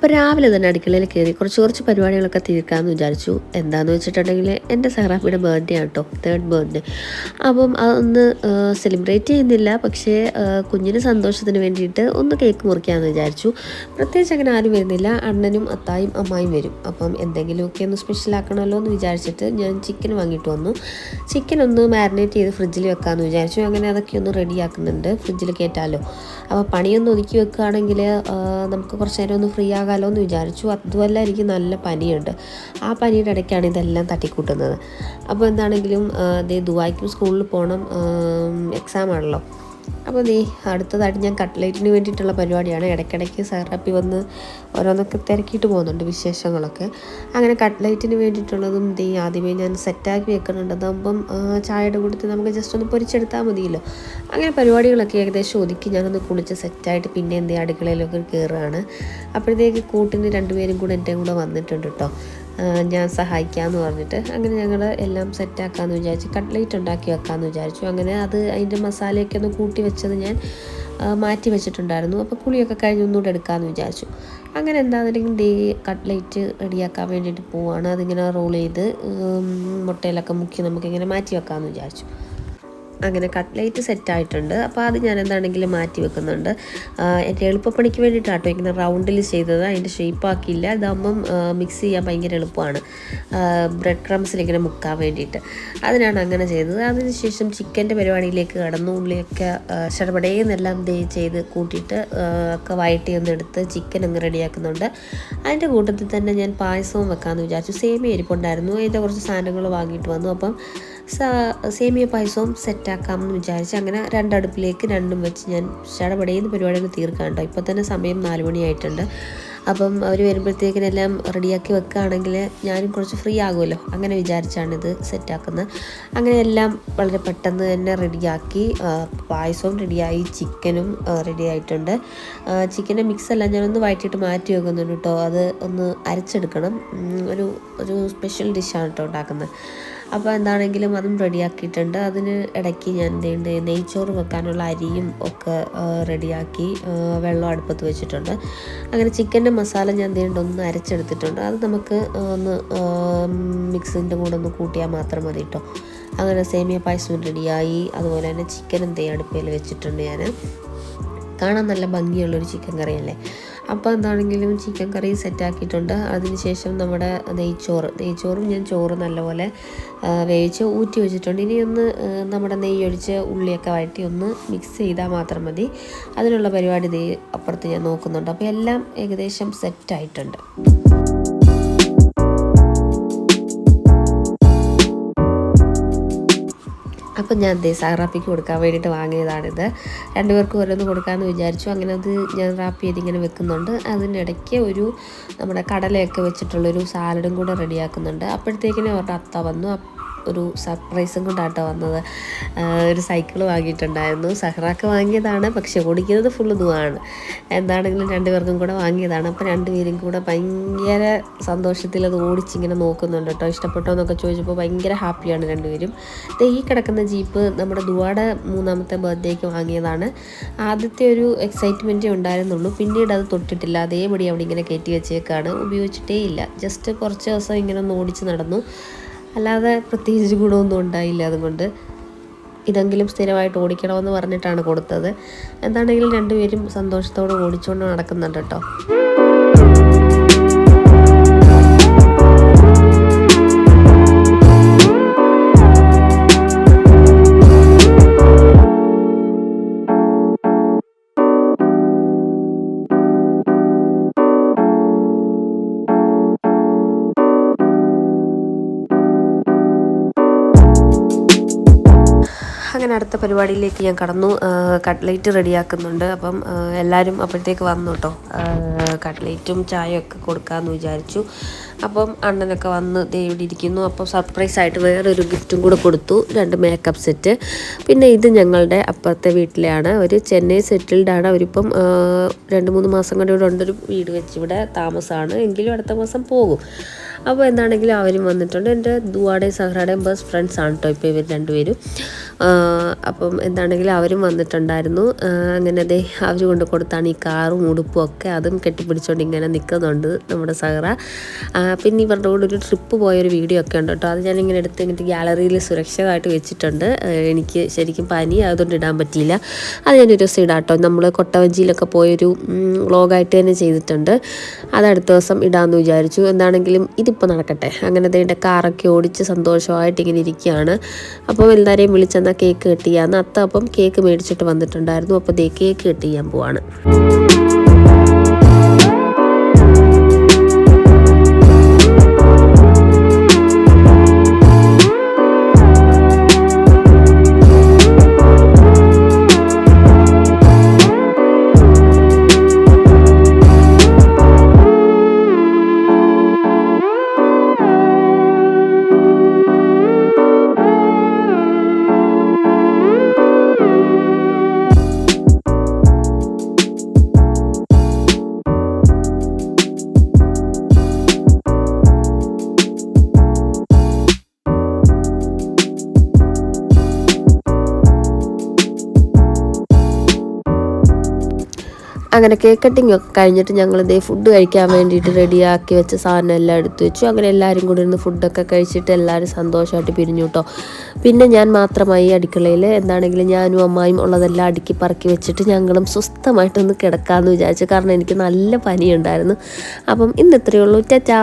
അപ്പോൾ രാവിലെ തന്നെ അടുക്കളയിൽ കയറി കുറച്ച് കുറച്ച് പരിപാടികളൊക്കെ തീർക്കാമെന്ന് വിചാരിച്ചു. എന്താണെന്ന് വെച്ചിട്ടുണ്ടെങ്കിൽ എന്റെ സഹറാഫിയുടെ ബർത്ത്ഡേ ആണ് കേട്ടോ തേർഡ് ബർത്ത്ഡേ അപ്പം അതൊന്ന് സെലിബ്രേറ്റ് ചെയ്യുന്നില്ല. പക്ഷേ കുഞ്ഞിന് സന്തോഷത്തിന് വേണ്ടിയിട്ട് ഒന്ന് കേക്ക് മുറിക്കാമെന്ന് വിചാരിച്ചു. പ്രത്യേകിച്ച് അങ്ങനെ ആരും വരുന്നില്ല. അണ്ണനും അത്തായും അമ്മായും വരും. അപ്പം എന്തെങ്കിലുമൊക്കെ ഒന്ന് സ്പെഷ്യൽ ആക്കണമല്ലോ എന്ന് വിചാരിച്ചിട്ട് ഞാൻ ചിക്കൻ വാങ്ങിയിട്ട് വന്നു. ചിക്കൻ ഒന്ന് മാരിനേറ്റ് ചെയ്ത് ഫ്രിഡ്ജിൽ വെക്കാമെന്ന് വിചാരിച്ചു. അങ്ങനെ അതൊക്കെ ഒന്ന് റെഡിയാക്കുന്നുണ്ട് ഫ്രിഡ്ജിൽ കയറ്റാമല്ലോ അപ്പോൾ പണിയൊന്ന് ഒതുക്കി വെക്കുകയാണെങ്കിൽ നമുക്ക് കുറച്ച് നേരം ഒന്ന് ഫ്രീ ആകാമല്ലോ എന്ന് വിചാരിച്ചു. അതുമല്ല എനിക്ക് നല്ല പനിയുണ്ട്. ആ പനിയുടെ ഇടയ്ക്കാണ് ഇതെല്ലാം തട്ടിക്കൂട്ടുന്നത്. അപ്പോൾ എന്താണെങ്കിലും ദേ ദുബായ്ക്കും സ്കൂളിൽ പോകണം എക്സാം ആണല്ലോ. അപ്പോൾ ദേ അടുത്തതായിട്ട് ഞാൻ കട്ട്ലേറ്റിന് വേണ്ടിയിട്ടുള്ള പരിപാടിയാണ്. ഇടയ്ക്കിടയ്ക്ക് സാറാപ്പി വന്ന് ഓരോന്നൊക്കെ തിരക്കിയിട്ട് പോകുന്നുണ്ട് വിശേഷങ്ങളൊക്കെ. അങ്ങനെ കട്ട്ലേറ്റിന് വേണ്ടിയിട്ടുള്ളതും ദേ ആദ്യമേ ഞാൻ സെറ്റാക്കി വെക്കുന്നുണ്ട്. അതാകുമ്പം ചായയുടെ കൂട്ടത്തിൽ നമുക്ക് ജസ്റ്റ് ഒന്ന് പൊരിച്ചെടുത്താൽ മതിയല്ലോ. അങ്ങനെ പരിപാടികളൊക്കെ ഏകദേശം ഒതുക്കി ഞാനൊന്ന് കുളിച്ച് സെറ്റായിട്ട് പിന്നെ എന്ത് ചെയ്യും അടുക്കളയിലൊക്കെ കയറുകയാണ്. അപ്പോഴത്തേക്ക് കൂട്ടിന് രണ്ടുപേരും കൂടെ എന്റെ കൂടെ വന്നിട്ടുണ്ട് കേട്ടോ ഞാൻ സഹായിക്കാമെന്ന് പറഞ്ഞിട്ട് അങ്ങനെ ഞങ്ങൾ എല്ലാം സെറ്റാക്കാമെന്ന് വിചാരിച്ചു കട്ട്ലേറ്റ് ഉണ്ടാക്കി വെക്കാമെന്ന് വിചാരിച്ചു. അങ്ങനെ അത് അതിന്റെ മസാലയൊക്കെ ഒന്ന് കൂട്ടി വെച്ചത് ഞാൻ മാറ്റി വെച്ചിട്ടുണ്ടായിരുന്നു. അപ്പോൾ കുളിയൊക്കെ കഴിഞ്ഞ് ഒന്നുകൂടെ എടുക്കാമെന്ന് വിചാരിച്ചു. അങ്ങനെ എന്താണെന്നുണ്ടെങ്കിൽ ഡേ കട്ട്ലേറ്റ് റെഡിയാക്കാൻ വേണ്ടിയിട്ട് പോവാണ്. അതിങ്ങനെ റോൾ ചെയ്ത് മുട്ടയിലൊക്കെ മുക്കി നമുക്കിങ്ങനെ മാറ്റി വെക്കാമെന്ന് വിചാരിച്ചു. അങ്ങനെ കട്ട്ലേറ്റ് സെറ്റായിട്ടുണ്ട്. അപ്പോൾ അത് ഞാൻ എന്താണെങ്കിലും മാറ്റി വെക്കുന്നുണ്ട്. എന്റെ എളുപ്പപ്പണിക്ക് വേണ്ടിയിട്ടാട്ടോ ഇങ്ങനെ റൗണ്ടിൽ ചെയ്തത്. അതിന്റെ ഷേപ്പ് ആക്കിയില്ല. ഇതാകുമ്പം മിക്സ് ചെയ്യാൻ ഭയങ്കര എളുപ്പമാണ്. ബ്രെഡ് ക്രംസിൽ ഇങ്ങനെ മുക്കാൻ വേണ്ടിയിട്ട്. അതിനാണ് അങ്ങനെ ചെയ്തത്. അതിനുശേഷം ചിക്കന്റെ പരിപാടിയിലേക്ക് കടന്നു. ഉള്ളിയൊക്കെ ഷടപടേന്നെല്ലാം ദേ ചെയ്ത് കൂട്ടിയിട്ട് ഒക്കെ വയറ്റി ഒന്ന് എടുത്ത് ചിക്കൻ അങ്ങ് റെഡിയാക്കുന്നുണ്ട്. അതിന്റെ കൂട്ടത്തിൽ തന്നെ ഞാൻ പായസവും വെക്കാമെന്ന് വിചാരിച്ചു. സേമിയ ഇരിപ്പുണ്ടായിരുന്നു അതിന്റെ കുറച്ച് സാധനങ്ങൾ വാങ്ങിയിട്ട് വന്നു. അപ്പം സേമിയ പായസവും സെറ്റാക്കാമെന്ന് വിചാരിച്ച് അങ്ങനെ രണ്ടടുപ്പിലേക്ക് രണ്ടും വെച്ച് ഞാൻ ചടപടയുന്ന പരിപാടികൾ തീർക്കാം കേട്ടോ ഇപ്പോൾ തന്നെ സമയം നാല് മണിയായിട്ടുണ്ട്. അപ്പം അവർ വരുമ്പോഴത്തേക്കിനെല്ലാം റെഡിയാക്കി വെക്കുകയാണെങ്കിൽ ഞാനും കുറച്ച് ഫ്രീ ആകുമല്ലോ. അങ്ങനെ വിചാരിച്ചാണ് ഇത് സെറ്റാക്കുന്നത്. അങ്ങനെ എല്ലാം വളരെ പെട്ടെന്ന് തന്നെ റെഡിയാക്കി പായസവും റെഡിയായി ചിക്കനും റെഡി ആയിട്ടുണ്ട് ചിക്കന്റെ മിക്സെല്ലാം ഞാനൊന്ന് വഴറ്റിയിട്ട് മാറ്റി വെക്കുന്നുണ്ട് കേട്ടോ. അത് ഒന്ന് അരച്ചെടുക്കണം. ഒരു ഒരു സ്പെഷ്യൽ ഡിഷാണ് കേട്ടോ ഉണ്ടാക്കുന്നത്. അപ്പോൾ എന്താണെങ്കിലും അതും റെഡിയാക്കിയിട്ടുണ്ട്. അതിന് ഇടയ്ക്ക് ഞാൻ എന്തുണ്ട് നെയ്ച്ചോറ് വെക്കാനുള്ള അരിയും ഒക്കെ റെഡിയാക്കി വെള്ളം അടുപ്പത്ത് വെച്ചിട്ടുണ്ട്. അങ്ങനെ ചിക്കന്റെ മസാല ഞാൻ എന്തുണ്ട് ഒന്ന് അരച്ചെടുത്തിട്ടുണ്ട്. അത് നമുക്ക് ഒന്ന് മിക്സിന്റെ കൂടെ ഒന്ന് കൂട്ടിയാൽ മാത്രം മതി കേട്ടോ അങ്ങനെ സേമിയ പായസം റെഡിയായി. അതുപോലെ തന്നെ ചിക്കൻ എന്തേ അടുപ്പയിൽ വെച്ചിട്ടുണ്ട് ഞാൻ കാണാൻ നല്ല ഭംഗിയുള്ളൊരു ചിക്കൻ കറിയല്ലേ? അപ്പോൾ എന്താണെങ്കിലും ചിക്കൻ കറി സെറ്റാക്കിയിട്ടുണ്ട് അതിനുശേഷം നമ്മുടെ നെയ്ച്ചോറ്. നെയ്ച്ചോറും ഞാൻ ചോറ് നല്ലപോലെ വേവിച്ച് ഊറ്റി വെച്ചിട്ടുണ്ട്. ഇനി ഒന്ന് നമ്മുടെ നെയ്യ് ഒഴിച്ച് ഉള്ളിയൊക്കെ വഴറ്റി ഒന്ന് മിക്സ് ചെയ്താൽ മാത്രം മതി. അതിനുള്ള പരിപാടി അപ്പുറത്ത് ഞാൻ നോക്കുന്നുണ്ട്. അപ്പോൾ എല്ലാം ഏകദേശം സെറ്റായിട്ടുണ്ട് അപ്പം ഞാൻ ദേ സാറാപ്പിക്ക് കൊടുക്കാൻ വേണ്ടിയിട്ട് വാങ്ങിയതാണിത്. രണ്ടുപേർക്കും ഓരോന്ന് കൊടുക്കാമെന്ന് വിചാരിച്ചു. അങ്ങനെ അത് ഞാൻ റാപ്പ് ചെയ്ത് ഇങ്ങനെ വെക്കുന്നുണ്ട്. അതിനിടയ്ക്ക് ഒരു നമ്മുടെ കടലയൊക്കെ വെച്ചിട്ടുള്ളൊരു സാലഡും കൂടെ റെഡിയാക്കുന്നുണ്ട്. അപ്പോഴത്തേക്കിനും അവരുടെ അത്ത വന്നു. ഒരു സർപ്രൈസും കൊണ്ടാട്ടോ വന്നത്. ഒരു സൈക്കിൾ വാങ്ങിയിട്ടുണ്ടായിരുന്നു. സഹറാക്ക് വാങ്ങിയതാണ് പക്ഷെ ഓടിക്കുന്നത് ഫുൾ ഇതുമാണ് എന്താണെങ്കിലും രണ്ടുപേർക്കും കൂടെ വാങ്ങിയതാണ്. അപ്പോൾ രണ്ടുപേരും കൂടെ ഭയങ്കര സന്തോഷത്തിൽ അത് ഓടിച്ചിങ്ങനെ നോക്കുന്നുണ്ട് കേട്ടോ ഇഷ്ടപ്പെട്ടോ എന്നൊക്കെ ചോദിച്ചപ്പോൾ ഭയങ്കര ഹാപ്പിയാണ് രണ്ടുപേരും. ഈ കിടക്കുന്ന ജീപ്പ് നമ്മുടെ ദുവാടെ മൂന്നാമത്തെ ബർത്ത്ഡേക്ക് വാങ്ങിയതാണ്. ആദ്യത്തെ ഒരു എക്സൈറ്റ്മെന്റേ ഉണ്ടായിരുന്നുള്ളൂ. പിന്നീട് അത് തൊട്ടിട്ടില്ല. അതേപടി അവിടെ ഇങ്ങനെ കയറ്റി വെച്ചേക്കാണ്. ഉപയോഗിച്ചിട്ടേ ഇല്ല. ജസ്റ്റ് കുറച്ച് ദിവസം ഇങ്ങനെ ഒന്ന് ഓടിച്ച് നടന്നു. അല്ലാതെ പ്രത്യേകിച്ച് ഗുണമൊന്നും ഉണ്ടായില്ല അതുകൊണ്ട് ഇതെങ്കിലും സ്ഥിരമായിട്ട് ഓടിക്കണമെന്ന് പറഞ്ഞിട്ടാണ് കൊടുത്തത്. എന്താണെങ്കിലും രണ്ടുപേരും സന്തോഷത്തോടെ ഓടിച്ചുകൊണ്ട് നടക്കുന്നുണ്ട് കേട്ടോ. അങ്ങനെ അടുത്ത പരിപാടിയിലേക്ക് ഞാൻ കടന്നു. കട്ട്ലേറ്റ് റെഡിയാക്കുന്നുണ്ട്. അപ്പം എല്ലാവരും അപ്പോഴത്തേക്ക് വന്നു കേട്ടോ കട്ട്ലേറ്റും ചായയൊക്കെ കൊടുക്കാമെന്ന് വിചാരിച്ചു. അപ്പം അണ്ണനൊക്കെ വന്ന് ഇവിടെ ഇരിക്കുന്നു. അപ്പോൾ സർപ്രൈസ് ആയിട്ട് വേറൊരു ഗിഫ്റ്റും കൂടെ കൊടുത്തു. രണ്ട് മേക്കപ്പ് സെറ്റ് പിന്നെ ഇത് ഞങ്ങളുടെ അപ്പുറത്തെ വീട്ടിലാണ് ഒരു ചെന്നൈ സെറ്റിൽഡ് ആണ്. അവരിപ്പം രണ്ട് മൂന്ന് മാസം കൊണ്ട് ഇവിടെ ഉണ്ടൊരു വീട് വെച്ച് ഇവിടെ താമസമാണ്. എങ്കിലും അടുത്ത മാസം പോകും. അപ്പോൾ എന്താണെങ്കിലും അവരും വന്നിട്ടുണ്ട്. എന്റെ ദുവാടേയും സഹ്റാടേയും ബെസ്റ്റ് ഫ്രണ്ട്സ് ആണ് കേട്ടോ ഇപ്പോൾ ഇവർ രണ്ടുപേരും. അപ്പം എന്താണെങ്കിലും അവരും വന്നിട്ടുണ്ടായിരുന്നു. അങ്ങനെ ദേ അവർ കൊണ്ട് കൊടുത്താണ് ഈ കാറും ഉടുപ്പും ഒക്കെ. അതും കെട്ടിപ്പിടിച്ചുകൊണ്ട് ഇങ്ങനെ നിൽക്കുന്നുണ്ട് നമ്മുടെ സഹറ. പിന്നെ ഇവരുടെ കൂടെ ഒരു ട്രിപ്പ് പോയൊരു വീഡിയോ ഒക്കെ ഉണ്ട് കേട്ടോ. അത് ഞാനിങ്ങനെ എടുത്ത് ഇങ്ങോട്ട് ഗ്യാലറിയിൽ സുരക്ഷിതമായിട്ട് വെച്ചിട്ടുണ്ട്. എനിക്ക് ശരിക്കും പനി അതുകൊണ്ട് ഇടാൻ പറ്റിയില്ല. അത് ഞാനൊരു ദിവസം ഇടാം കേട്ടോ. നമ്മൾ കൊട്ടവഞ്ചിയിലൊക്കെ പോയൊരു വ്ലോഗായിട്ട് തന്നെ ചെയ്തിട്ടുണ്ട്. അത് അടുത്ത ദിവസം ഇടാമെന്ന് വിചാരിച്ചു. എന്താണെങ്കിലും ഇതിപ്പോൾ നടക്കട്ടെ. അങ്ങനെ അതിന്റെ കാറൊക്കെ ഓടിച്ച് സന്തോഷമായിട്ട് ഇങ്ങനെ ഇരിക്കുകയാണ്. അപ്പോൾ എല്ലാവരെയും വിളിച്ചെന്നാൽ കേക്ക് കട്ട് അത്ത അപ്പം കേക്ക് മേടിച്ചിട്ട് വന്നിട്ടുണ്ടായിരുന്നു. അപ്പോൾ ദേ കേക്ക് കട്ട് ചെയ്യാൻ പോവാണ്. അങ്ങനെ കേക്ക് കട്ടിങ് ഒക്കെ കഴിഞ്ഞിട്ട് ഞങ്ങൾ ഇതേ ഫുഡ് കഴിക്കാൻ വേണ്ടിയിട്ട് റെഡിയാക്കി വെച്ച സാധനം എല്ലാം എടുത്തു വെച്ചു. അങ്ങനെ എല്ലാവരും കൂടി ഇരുന്ന് ഫുഡൊക്കെ കഴിച്ചിട്ട് എല്ലാവരും സന്തോഷമായിട്ട് പിരിഞ്ഞു കേട്ടോ പിന്നെ ഞാൻ മാത്രമായി അടുക്കളയിൽ എന്താണെങ്കിലും ഞാനും അമ്മായും ഉള്ളതെല്ലാം അടുക്കി പറക്കി വെച്ചിട്ട് ഞങ്ങളും സ്വസ്ഥമായിട്ടൊന്ന് കിടക്കാമെന്ന് വിചാരിച്ചു. കാരണം എനിക്ക് നല്ല പനിയുണ്ടായിരുന്നു. അപ്പം ഇന്ന് ഇത്രയേ ഉള്ളൂ. ടാറ്റാ.